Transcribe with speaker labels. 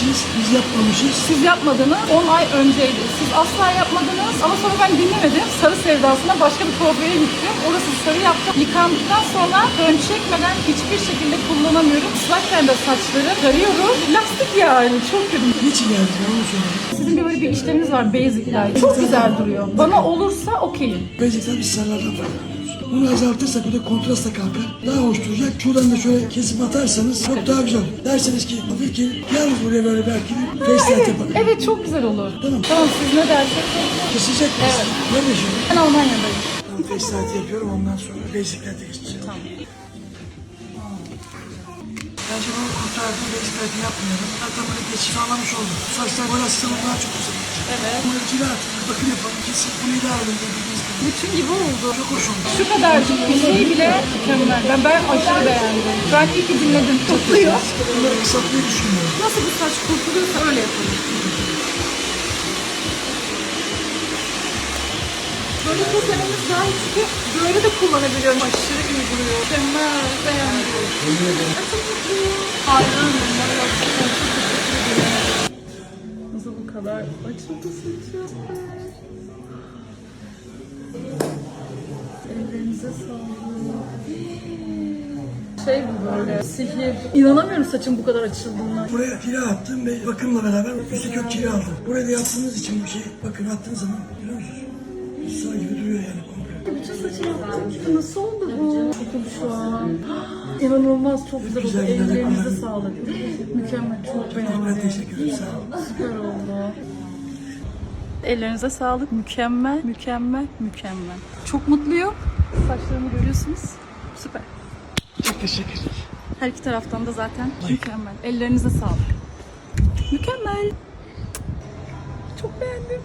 Speaker 1: yapmışız, biz yapmamışız.
Speaker 2: Siz yapmadınız 10 ay önceydi. Siz asla yapmadınız ama sonra ben dinlemedim. Sarı sevdasına başka bir kuaföre gittim. Orası sarı yaptım. Yıkandıktan sonra fön çekmeden hiçbir şekilde kullanamıyorum. Islakken de saçları tarıyorum. Lastik yani çok kötü.
Speaker 1: Niçin geldin onu söyle.
Speaker 2: Sizin bir böyle bir işleminiz var basic'ler. Çok güzel duruyor. Bana olursa okeyim.
Speaker 1: Bence biz sarılardan faydalanıyoruz. Bunu azaltırsak bu da kontrasta kalkar. Daha hoş duracak. Şuradan da şöyle kesip atarsanız çok daha güzel. olur. Derseniz ki hafif ki yalnız buraya böyle belki bir facelight
Speaker 2: Evet,
Speaker 1: yapalım.
Speaker 2: evet çok güzel olur.
Speaker 1: Tamam.
Speaker 2: Tamam siz ne dersiniz?
Speaker 1: Kesecek miyiz?
Speaker 2: Evet.
Speaker 1: Nerede şimdi?
Speaker 2: Ben Almanya'dayım.
Speaker 1: Tamam facelight yapıyorum ondan sonra basiclight'e geçeceğim.
Speaker 2: Tamam.
Speaker 1: Bence bunu kurtardım. Basiclight'ı yapmıyorum. Zaten böyle geçiş anlamış oldum. Saçlar boyasından daha çok güzel.
Speaker 2: Evet.
Speaker 1: Cila atın. Bakın yapalım. Kesin bunu idare edin dediğiniz gibi.
Speaker 2: Bütün gibi oldu.
Speaker 1: Çok hoş oldu.
Speaker 2: Şu kadarcık bir şey bile mükemmel. Ben, ben aşırı beğendim. Ben iyi ki dinledim. Topluyor.
Speaker 1: Bunları kısaltmayı düşünmüyorum.
Speaker 2: Nasıl bu saç kurtuluyorsa öyle yapalım. Böyle kuzenimiz daha iyi çünkü böyle de kullanabiliyorum. Aşırı iyi duruyor. Mükemmel. Beğendim. Çok mutluyum. Kadar açıldı saçım? Ellerinize sağlık. Şey bu böyle sihir. İnanamıyorum saçım bu kadar açıldığına.
Speaker 1: Buraya kira attım ve bakımla beraber üstü kök kira aldım. Buraya da yaptığınız için bir şey bakın attığınız zaman biliyor musunuz? Sağ gibi duruyor yani komple.
Speaker 2: Bütün saçı yaptım. Nasıl oldu bu? Çok şu an. İnanılmaz çok güzel oldu. Ellerinize sağlık. Mükemmel çok beğendim.
Speaker 1: teşekkür ederim.
Speaker 2: Süper oldu. Ellerinize sağlık. Mükemmel, mükemmel, mükemmel. Çok mutluyum. Saçlarımı görüyorsunuz. Süper.
Speaker 1: Çok teşekkür ederim.
Speaker 2: Her iki taraftan da zaten mükemmel. Ellerinize sağlık. Mükemmel. Çok beğendim.